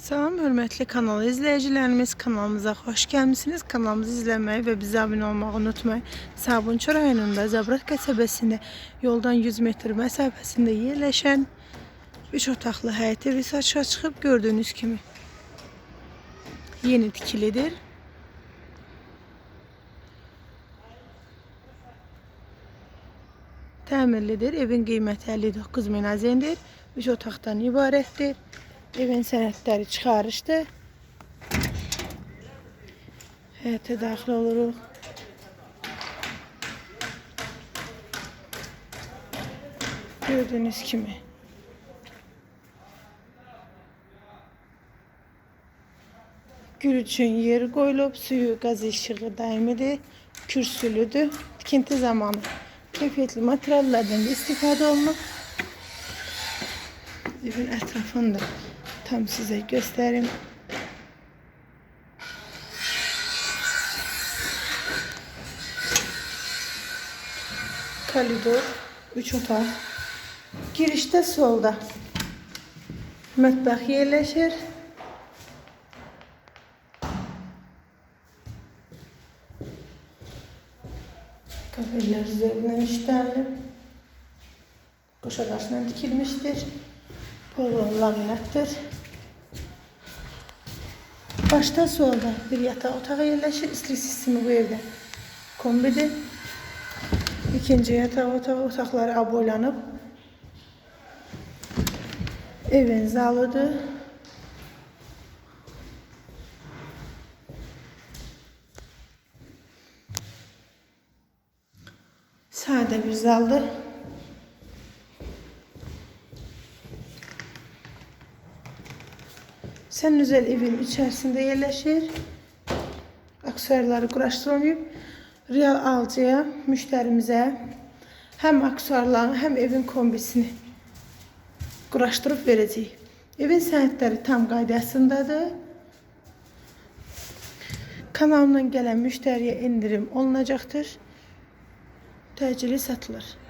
Salam hörmətli kanal izləyicilərimiz, kanalımıza xoş gəlmisiniz. Kanalımızı izləməyi və bizə abunə olmağı unutmayın. Sabunçu rayonunda Zabrat qəsəbəsində yoldan 100 metr məsafəsində yerləşən 3 otaqlı həyət evi satışa çıxıb gördüyünüz kimi yeni tikilidir. Təmirlidir. Evin qiyməti 59 min azendir. 3 otaqdan ibarətdir. Evin sənədləri çıxarışdır. Həyətə daxil oluruq. Gördüyünüz kimi. Gül üçün yer qoyulub, suyu, qaz işığı daimidir, kürsülüdür. Tikinti zamanı keyfiyyətli materiallardan da istifadə olunub. Evin ətrafını da tam sizə göstərim. Koridor, 3 otaq. Girişdə solda mətbəx yerləşir. Kafeler üzerinden işlenip koşa karşısına dikilmiştir. Polo laminatdır. Başta solda bir yatağı otağı yerleşir. İstilik sistemi bu evde kombidir. İkinci yatağı otağı otaqları aboylanıb. Evin zalıdır. Sade bir zaldır. Sen özel evin içerisinde yerleşir. Aksesuarları quraşdırılmayıb. Real alıcıya, müştərimizə həm aksesuarlarını, həm evin kombisini quraşdırıb verəcəyik. Evin sənədləri tam qaydasındadır. Kanalımdan gələn müştəriyə indirim olunacaqdır. Təcili satılır.